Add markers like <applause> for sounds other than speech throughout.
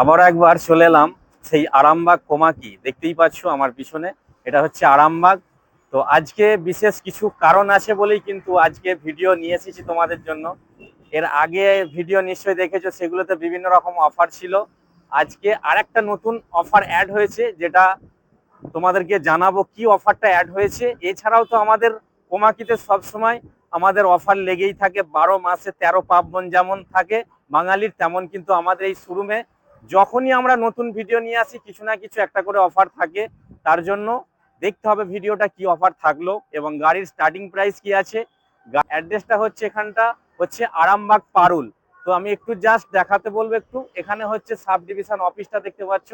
আবারও একবার চলে এলাম সেই আরামবাগ কোমাকি। দেখতেই পাচ্ছ আমার পিছনে, এটা হচ্ছে আরামবাগ। তো আজকে বিশেষ কিছু কারণ আছে বলেই কিন্তু আজকে ভিডিও নিয়ে এসেছি তোমাদের জন্য। এর আগে ভিডিও নিশ্চয়ই দেখেছ, সেগুলোতে বিভিন্ন রকম অফার ছিল। আজকে আরেকটা নতুন অফার অ্যাড হয়েছে, যেটা তোমাদেরকে জানাব কি অফারটা অ্যাড হয়েছে। এছাড়াও তো আমাদের কোমাকিতে সবসময় আমাদের অফার লেগেই থাকে। বারো মাসে তেরো পার্বণ যেমন থাকে, বাঙালির তেমন কিন্তু আমাদের এই শোরুমে যখনই আমরা নতুন ভিডিও নিয়ে আসি, কিছু না কিছু একটা করে অফার থাকে। তার জন্য দেখতে হবে ভিডিওটা কি অফার থাকল এবং গাড়ির স্টার্টিং প্রাইস কি আছে। অ্যাড্রেসটা হচ্ছে এখানটা, হচ্ছে আরামবাগ পারুল। তো আমি একটু জাস্ট দেখাতে বলব একটু। এখানে হচ্ছে সাব ডিভিশন অফিসটা দেখতে পাচ্ছ।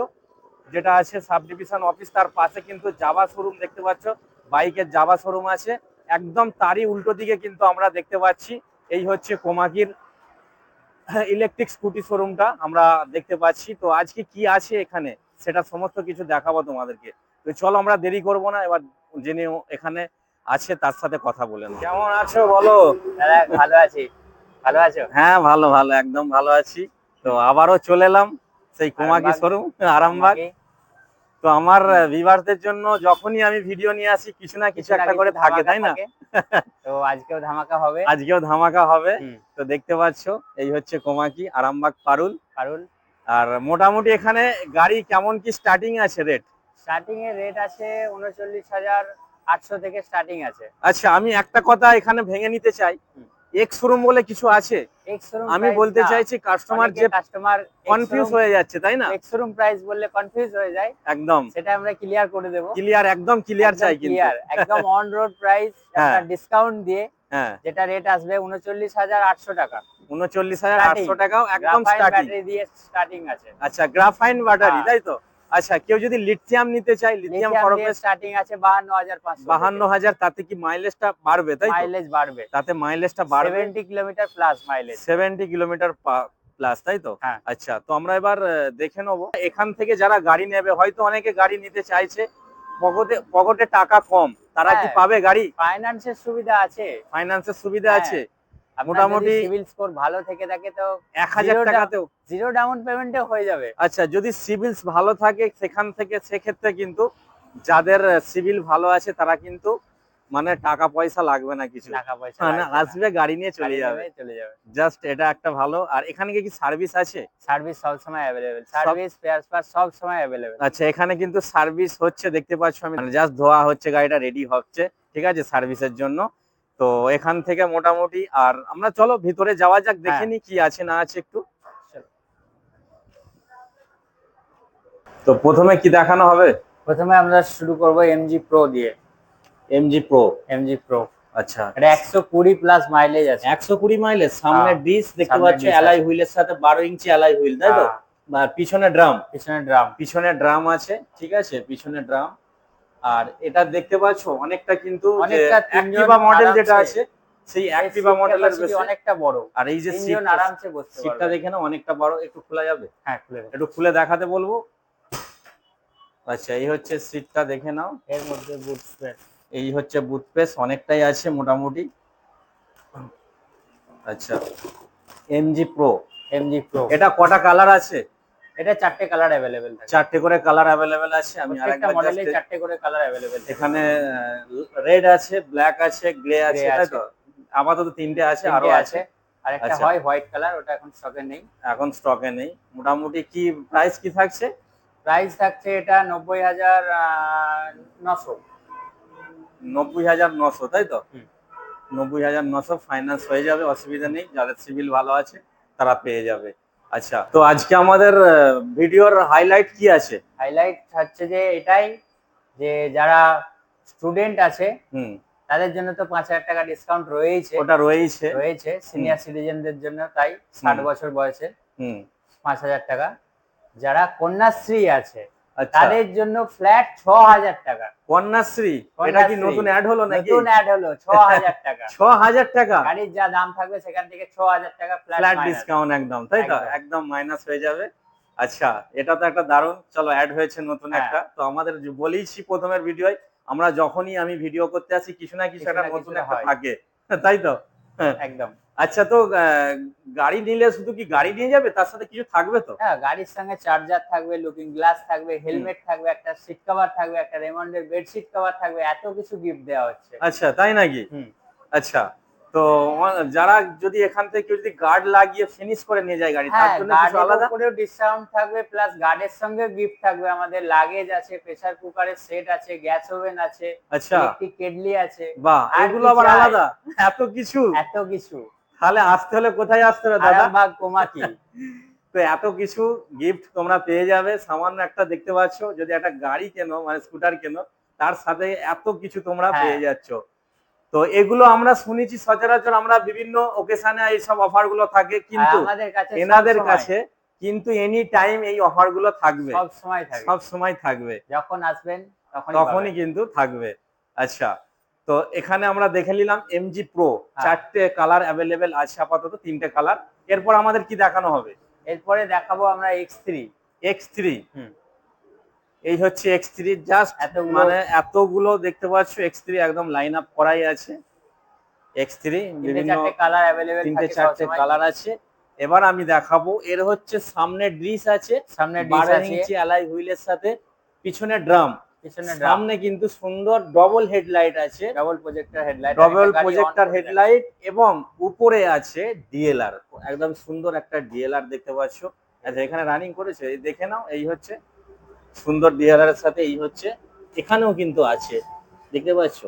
যেটা আছে সাব ডিভিশন অফিস তার পাশে কিন্তু জাভা শোরুম দেখতে পাচ্ছ। বাইকের জাভা শোরুম আছে। একদম তারই উল্টো দিকে কিন্তু আমরা দেখতে পাচ্ছি। এই হচ্ছে কোমাকির ইলেকট্রিক স্কুটি শোরুমটা আমরা দেখতে পাচ্ছি। তো আজকে কি আছে এখানে? সেটা সমস্ত কিছু দেখাবো তোমাদেরকে। তো চলো আমরা দেরি করব না এবার যিনি এখানে আছে তার সাথে কথা বলেন কেমন আছো বলো? ভালো আছি। ভালো আছো? হ্যাঁ ভালো ভালো একদম ভালো আছি। তো আবারও চলে এলাম সেই কুমাকি। শোরুম আরামবাগ। তো আমার ভিভারদের জন্য যখনই আমি ভিডিও নিয়ে আসি কিছু না কিছু একটা করে থাকে তাই না? তো আজকেও ধামাকা হবে। আজকেও ধামাকা হবে। তো দেখতে পাচ্ছ এই হচ্ছে কোমাকি আরামবাগ পারুল। পারুল। আর মোটামুটি এখানে গাড়ি কেমন কি স্টার্টিং আছে রেট স্টার্টিং এর রেট আছে উনচল্লিশ হাজার আটশো থেকে স্টার্টিং আছে। আচ্ছা আমি একটা কথা এখানে ভেঙে নিতে চাই। এক্স শোরুম বলে কিছু আছে? আমি বলতে চাইছি কাস্টমার যে কাস্টমার কনফিউজ হয়ে যাচ্ছে তাই না? এক্সরুম প্রাইস বললে কনফিউজ হয়ে যায়। একদম। সেটা আমরা ক্লিয়ার করে দেব। ক্লিয়ার একদম ক্লিয়ার চাই কিন্তু। ক্লিয়ার একদম অন রোড প্রাইস। ডিসকাউন্ট দিয়ে হ্যাঁ। যেটা রেট আসবে উনচল্লিশ হাজার আটশো টাকা। উনচল্লিশ হাজার. আটশো টাকাও একদম স্টার্টিং দিয়ে স্টার্টিং আছে। আচ্ছা গ্রাফাইন ব্যাটারি। তাই তো? আচ্ছা কেউ যদি লিথিয়াম নিতে চায় লিথিয়াম ফরফেস স্টার্টিং আছে বাহান্ন হাজার পাঁচশো বাহান্ন হাজার তাতে কি মাইলেজটা বাড়বে তাই তো? মাইলেজ বাড়বে। তাতে মাইলেজটা বাড়বে? Seventy kilometre plus mileage seventy kilometre plus তাই তো? হ্যাঁ। আচ্ছা তো আমরা এবার দেখে নেব। এখান থেকে যারা গাড়ি নেবে হয়তো অনেকে গাড়ি নিতে চাইছে পকেটে পকেটে টাকা কম তারা কি হ্যাঁ। পাবে গাড়ি? ফাইন্যান্সের সুবিধা আছে। ফাইন্যান্সের সুবিধা হ্যাঁ। আছে। মোটামুটি সিভিল স্কোর ভালো থেকে থাকে তো এক হাজার টাকাতেও। জিরো ডাউন পেমেন্টে হয়ে যাবে। আচ্ছা যদি সিভিলস ভালো থাকে সেখান থেকে সেক্ষেত্রে কিন্তু যাদের সিভিল ভালো আছে তারা কিন্তু মানে টাকা পয়সা লাগবে না কিছু। টাকা পয়সা মানে না। আসবে গাড়ি নিয়ে চলে যাবে। চলে যাবে। জাস্ট এটা একটা ভালো। আর এখানে কি সার্ভিস আছে? সার্ভিস সব সময় অ্যাভেলেবেল সার্ভিস স্পেয়ার পার্ট সব সময় অ্যাভেলেবেল আচ্ছা এখানে কিন্তু সার্ভিস হচ্ছে দেখতে পাচ্ছ আমি। জাস্ট ধোয়া হচ্ছে গাড়িটা রেডি হচ্ছে ঠিক আছে সার্ভিসের জন্য। তো এখান থেকে মোটামুটি আর আমরা চলো ভিতরে যাওয়া যাক দেখে হ্যাঁ। নি কি আছে না আছে একটু। তো প্রথমে কি দেখানো হবে? প্রথমে আমরা শুরু করব এমজি প্রো দিয়ে। এমজি প্রো এমজি প্রো আচ্ছা। এটা একশো কুড়ি প্লাস মাইলেজ আছে। একশো কুড়ি মাইলের সামনে হ্যাঁ, ডিস দেখতে পাচ্ছ আছে। হুইলের সাথে বারো ইঞ্চি অ্যালাই হুইল তাই তো? হ্যাঁ, আর পিছনে ড্রাম পিছনে ড্রাম পিছনে ড্রাম আছে ঠিক আছে? পিছনে ড্রাম আর এটা দেখতে পাচ্ছ অনেকটা কিন্তু অনেকটা অ্যাক্টিভা মডেল যেটা আছে সেই অ্যাক্টিভা মডেলের বেশি। অনেকটা বড়। আর এই যে সিট আরামসে বসতে সিটটা পারবে। দেখে না অনেকটা বড় একটু খোলা যাবে? হ্যাঁ খুলে। একটু খুলে দেখাতে বলব? আচ্ছা এই হচ্ছে সিটটা দেখে নাও। এর মধ্যে বুট স্পেস এই হচ্ছে বুথ স্পেস অনেকটাই আছে মোটামুটি। আচ্ছা এমজি প্রো এমজি প্রো এটা কটা কালার আছে? এটা চারটে কালার থাকে। চারটে করে কালার অ্যাভেলেবেল আছে আমি আরেকবার মডেলে চারটে করে কালার অ্যাভেলেবেল এখানে রেড আছে ব্ল্যাক আছে গ্রে আছে তাই। তো? আপাতত তিনটে আছে আরও আছে। আর একটা আচ্ছা। হয় হোয়াইট কালার ওটা এখন স্টকে নেই। এখন স্টকে নেই। মোটামুটি কি প্রাইস কি থাকছে? প্রাইস থাকছে এটা নব্বই হাজার নশো। নব্বই হাজার নশো তাই তো। নব্বই হাজার নশো ফাইন্যান্স হয়ে যাবে অসুবিধা নেই। যাদের সিভিল ভালো আছে তারা পেয়ে যাবে। আচ্ছা তো আজকে আমাদের ভিডিওর হাইলাইট কি আছে? হাইলাইট হচ্ছে যে এটাই যে যারা স্টুডেন্ট আছে হুম। তাদের জন্য তো পাঁচ হাজার টাকা ডিসকাউন্ট রয়েছে। ওটা রয়েছে। রয়েছে সিনিয়র সিটিজেনদের জন্য তাই ষাট। বছর বয়সে হুম। পাঁচ হাজার টাকা। যারা কন্যাশ্রী আছে তাদের জন্য ফ্ল্যাট ছ হাজার টাকা। কন্যাশ্রী? এটা কি নতুন অ্যাড হলো নাকি? নতুন অ্যাড হলো ছ হাজার টাকা। <laughs> ছ হাজার টাকা? গাড়ির যা দাম থাকবে সেখান থেকে ছ হাজার টাকা ফ্ল্যাট ডিসকাউন্ট একদম তাই তো? একদম। মাইনাস হয়ে যাবে। আচ্ছা এটা তো একটা দারুণ। চলো অ্যাড হয়েছে নতুন হ্যাঁ। একটা। তো আমাদের বলেইছি প্রথমের ভিডিওয় আমরা যখনই আমি ভিডিও করতে আসি কিছু না কিছু কিছু একটা নতুন একটা থাকে। <laughs> তাই তো? হ্যাঁ। একদম। আচ্ছা তো গাড়ি নিলে শুধু কি গাড়ি নিয়ে যাবে? তার সাথে কিছু থাকবে তো? হ্যাঁ গাড়ির সঙ্গে চার্জার থাকবে লুকিং গ্লাস থাকবে হেলমেট থাকবে একটা সিট কভার থাকবে একটা রেমন্ডের বেডশিট কভার থাকবে এত কিছু গিফট দেওয়া হচ্ছে। আচ্ছা তাই নাকি। আচ্ছা তো যারা যদি এখান থেকে কেউ যদি গার্ড লাগিয়ে ফিনিশ করে নিয়ে যায় গাড়ি তার হ্যাঁ জন্য কিছু আলাদা? করে ডিসকাউন্ট থাকবে প্লাস গার্ডের সঙ্গে গিফট থাকবে আমাদের লাগেজ আছে প্রেসার কুকারের সেট আছে গ্যাস ওভেন আছে আচ্ছা। ইলেকট্রিক কেটলি আছে বাহ এগুলো আবার আলাদা? এত কিছু? এত কিছু। তাহলে আসতে হলে কোথায় আসতে হবে দাদা? আরামবাগ কোমাকি। তো এত কিছু গিফট তোমরা পেয়ে যাবে। সামান্য একটা দেখতে পাচ্ছ যদি একটা গাড়ি কেনো মানে স্কুটার কেনো তার সাথে এত কিছু তোমরা হ্যাঁ। পেয়ে যাচ্ছ। তো এগুলো আমরা শুনেছি সচরাচর আমরা বিভিন্ন ওকেশনে এইসব অফারগুলো থাকে কিন্তু আমাদের কাছে এনাদের কাছে কিন্তু এনি টাইম এই অফারগুলো থাকবে। সব সময় থাকে সব সময় থাকবে। যখন আসবেন তখনই কিন্তু থাকবে। আচ্ছা। তো এখানে আমরা দেখে নিলাম এমজি প্রো হ্যাঁ। চারটে কালার অ্যাভেলেবেল আছে আপাতত তিনটে কালার এরপর আমাদের কি দেখানো হবে? এরপরে দেখাবো আমরা এক্স থ্রি এক্স থ্রি হুম। এই হচ্ছে এক্স থ্রি জাস্ট এতগুলো- মানে এতগুলো দেখতে পাচ্ছ এক্স থ্রি একদম লাইন আপ করাই আছে। এক্স থ্রি বিভিন্ন কালার অ্যাভেলেবেল তিনটে চারটে কালার আছে। এবার আমি দেখাবো এর হচ্ছে সামনে ডিস আছে। সামনে ডিস আছে। অ্যালাই হুইলের সাথে পিছনে ড্রাম সামনে কিন্তু সুন্দর ডবল হেডলাইট আছে। Double projector headlight double projector headlight এবং উপরে আছে ডিএলআর একদম সুন্দর একটা ডিএলআর দেখতে পাচ্ছ। আচ্ছা এখানে রানিং করেছে এই দেখে নাও এই হচ্ছে। সুন্দর ডিএলআর এর সাথে এই হচ্ছে। এখানেও কিন্তু আছে দেখতে পাচ্ছ?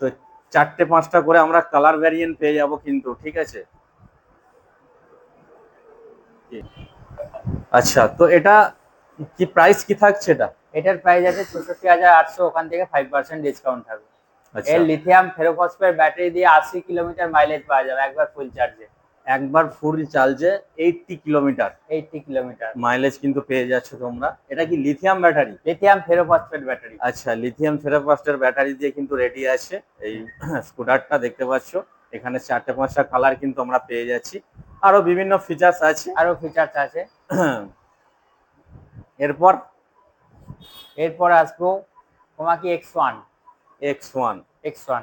তো চারটে পাঁচটা করে আমরা কালার ভ্যারিয়েন্ট পেয়ে যাব কিন্তু ঠিক আছে? আচ্ছা তো এটা কি প্রাইস কি থাকছে এটা? এটার প্রাইস আছে চৌষট্টি হাজার আটশো ওখান থেকে ফাইভ পার্সেন্ট ডিসকাউন্ট থাকবে। আচ্ছা। এর লিথিয়াম ফেরোফসফেট ব্যাটারি দিয়ে আশি কিলোমিটার মাইলেজ পাওয়া যাবে একবার ফুল চার্জে একবার ফুল চার্জে eighty kilometre. Eighty kilometre. Mileage কিন্তু পেয়ে যাচ্ছ তোমরা। এটা কি lithium battery lithium ferrophosphate battery আচ্ছা লিথিয়াম ফেরাফাস্টের ব্যাটারি দিয়ে কিন্তু রেডি আছে এই <clears throat> স্কুটারটা দেখতে পাচ্ছ। এখানে চারটে পাঁচটা কালার কিন্তু আমরা পেয়ে যাচ্ছি। আরও বিভিন্ন ফিচার্স আছে। আরও ফিচার্স আছে। <clears throat> এরপর এরপর আসব Komaki X one. X one. X one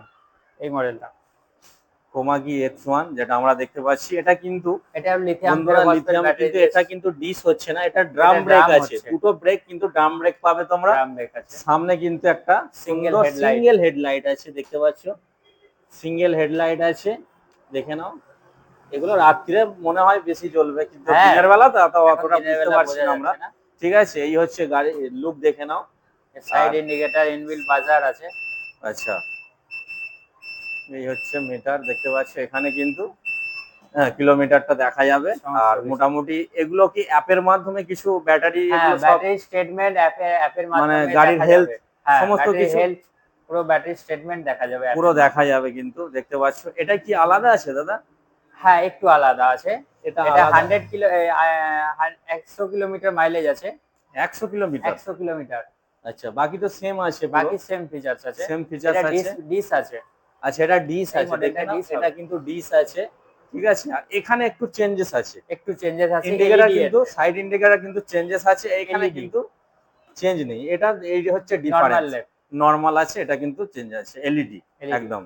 এই মডেলটা। কোমাগি এক্স ওয়ান যেটা আমরা দেখতে পাচ্ছি এটা কিন্তু এটা লিথিয়াম বন্ধুরা লিথিয়াম কিন্তু এটা কিন্তু ডিস হচ্ছে না এটা ড্রাম ব্রেক আছে। দুটো ব্রেক কিন্তু ড্রাম ব্রেক পাবে তোমরা। গ্রাম ব্রেক আছে। সামনে কিন্তু একটা সিঙ্গেল headlight। সিঙ্গেল হেডলাইট আছে দেখতে পাচ্ছ? সিঙ্গেল হেডলাইট আছে দেখে নাও। এগুলো রাত্রিরে মনে হয় বেশি জ্বলবে কিন্তু হ্যাঁ। দিনের বেলা তো অতটা বুঝতে পারছি না আমরা। ঠিক আছে এই হচ্ছে গাড়ি লুক দেখে নাও। সাইড ইন্ডিকেটর ইনবিল বাজার আছে। আচ্ছা। এই হচ্ছে মিটার দেখতে পাচ্ছ এখানে কিন্তু হ্যাঁ কিলোমিটারটা দেখা যাবে। আর মোটামুটি এগুলো কি অ্যাপের মাধ্যমে কিছু ব্যাটারি ব্যাটারি স্টেটমেন্ট অ্যাপে অ্যাপের মাধ্যমে মানে গাড়ির যাবে। হ্যাঁ, সমস্ত কিছু? health, পুরো ব্যাটারি স্টেটমেন্ট দেখা যাবে। পুরো দেখা যাবে কিন্তু দেখতে পাচ্ছ। এটা কি আলাদা আছে দাদা? হ্যাঁ একটু আলাদা আছে। এটা এটা হান্ড্রেড কিলো একশো কিলোমিটার মাইলেজ আছে। একশো কিলোমিটার? একশো কিলোমিটার। আচ্ছা বাকি তো সেম আছে বাকি সেম ফিচার্স আছে। সেম ফিচার্স আছে? ডিস আছে। আচ্ছা এটা ডিস আছে এটা কিন্তু ডিস আছে। ঠিক আছে আর এখানে একটু চেঞ্জেস আছে। একটু চেঞ্জেস আছে ইন্ডিকেটর কিন্তু সাইড ইন্ডিকেটর কিন্তু চেঞ্জেস আছে। এখানে কিন্তু চেঞ্জ নেই। এটা এই হচ্ছে ডিফারেন্স নরমাল আছে এটা কিন্তু চেঞ্জ আছে। এলইডি একদম।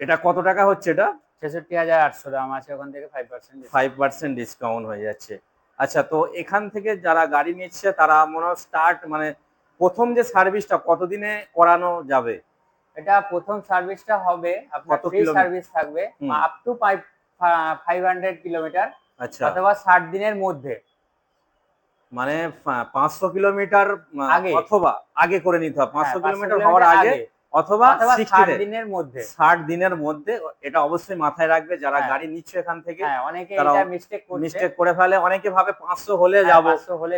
এটা কত টাকা হচ্ছে এটা? ছেষট্টি হাজার আটশো দাম আছে ওখান থেকে five percent five percent discount হয়ে যাচ্ছে। আচ্ছা তো এখান থেকে যারা গাড়ি নিচ্ছে তারা মনে হয় স্টার্ট মানে প্রথম যে সার্ভিসটা কতদিনে করানো যাবে? এটা প্রথম সার্ভিসটা হবে আপনার কত ফ্রি সার্ভিস থাকবে up to five hundred kilometre আচ্ছা। অথবা ষাট দিনের মধ্যে। মানে পাঁচশো কিলোমিটার আগে। অথবা আগে করে নিতে হবে। পাঁচশো হ্যাঁ, কিলোমিটার হওয়ার আগে। অথবা ষাট দিনের মধ্যে। ষাট দিনের মধ্যে এটা অবশ্যই মাথায় রাখবে যারা হ্যাঁ। গাড়ি নিচ্ছে এখান থেকে। হ্যাঁ অনেকে মিস্টেক করে ফেলে অনেকে ভাবে পাঁচশো হলে হ্যাঁ, যাব।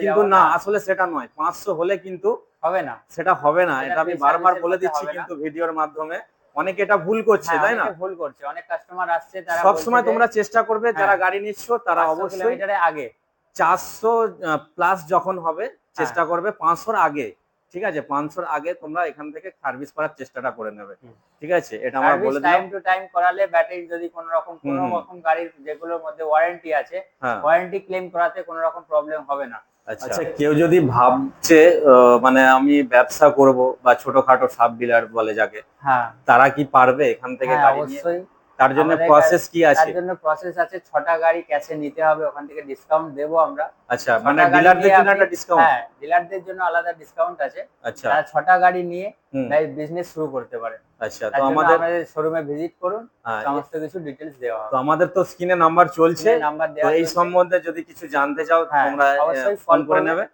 কিন্তু না আসলে সেটা নয়। পাঁচশো হলে কিন্তু হবে না। সেটা হবে না। এটা আমি বারবার বলে দিচ্ছি কিন্তু ভিডিওর মাধ্যমে। অনেকে এটা ভুল করছে তাই না? ভুল করছে। অনেক কাস্টমার আসছে তারা সব সময় তোমরা চেষ্টা করবে যারা। গাড়ি নিচ্ছ তারা অবশ্যই আগে। চারশো প্লাস যখন হবে চেষ্টা করবে পাঁচশোর আগে। ঠিক আছে পাঁচশোর আগে তোমরা এখান থেকে সার্ভিস করার চেষ্টাটা করে নেবে। ঠিক আছে এটা আমরা বলে টাইম টু টাইম করালে ব্যাটারি যদি কোনো রকম কোনো রকম গাড়ির যেগুলোর মধ্যে ওয়ারেন্টি আছে হ্যাঁ। ওয়ারেন্টি ক্লেম করাতে কোনো রকম প্রবলেম হবে না। আচ্ছা। কেউ যদি ভাবছে আহ, মানে আমি ব্যবসা করব বা ছোটখাটো সাব ডিলার বলে যাকে হ্যাঁ। তারা কি পারবে এখান থেকে হ্যাঁ, গাড়ি নিয়ে? অবশ্যই। তার জন্য প্রসেস কি আছে? তার জন্য প্রসেস আছে ছটা গাড়ি ক্যাশে নিতে হবে ওখান থেকে ডিসকাউন্ট দেবো আমরা। আচ্ছা মানে ডিলারদের জন্য একটা ডিসকাউন্ট হ্যাঁ ডিলারদের জন্য আলাদা ডিসকাউন্ট আছে। আচ্ছা। তারা ছটা গাড়ি নিয়ে হুম, বিজনেস শুরু করতে পারে। আচ্ছা তো আমাদের শোরুমে ভিজিট করুন হ্যাঁ, সমস্ত কিছু ডিটেলস দেওয়া তো আমাদের তো স্ক্রিনে নাম্বার চলছে। নাম্বার দেওয়া এই সম্বন্ধে যদি কিছু জানতে চাও হ্যাঁ, তোমরা অবশ্যই ফোন করে নেবে।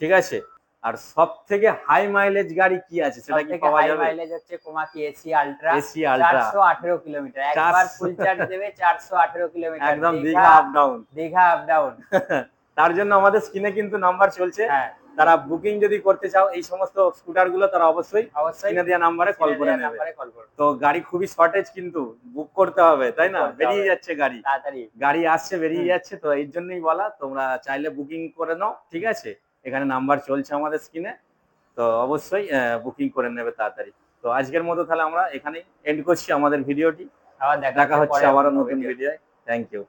ঠিক আছে? আর সব থেকে হাই মাইলেজ গাড়ি কি আছে? সেটা কি পাওয়া যাবে? মাইলেজ হচ্ছে Komaki AC ultra AC ultra চারশো আঠেরো কিলোমিটার। একবার ফুল চার্জ দেবে চারশো আঠেরো কিলোমিটার। একদম Digha up down Digha up down <laughs> তার জন্য আমাদের স্ক্রিনে কিন্তু নাম্বার চলছে। হ্যাঁ। তারা বুকিং যদি করতে চাও এই সমস্ত স্কুটারগুলো তারা অবশ্যই অবশ্যই। স্ক্রিনে দেওয়া নাম্বারে কল করে নেবে। নাম্বারে কল করুন তো গাড়ি খুবই শর্টেজ কিন্তু বুক করতে হবে তাই না? বেরিয়ে যাচ্ছে গাড়ি। তাড়াতাড়ি। গাড়ি আসছে বেরিয়ে যাচ্ছে তো এর জন্যই বলা তোমরা চাইলে বুকিং করে নাও ঠিক আছে? এখানে নাম্বার চলছে আমাদের স্ক্রিনে তো অবশ্যই বুকিং করে নেবে তাড়াতাড়ি। তো আজকের মতো তাহলে আমরা এখানেই এন্ড করছি আমাদের ভিডিওটি। আবার দেখা হচ্ছে আবার আবারও নতুন ভিডিও থ্যাংক ইউ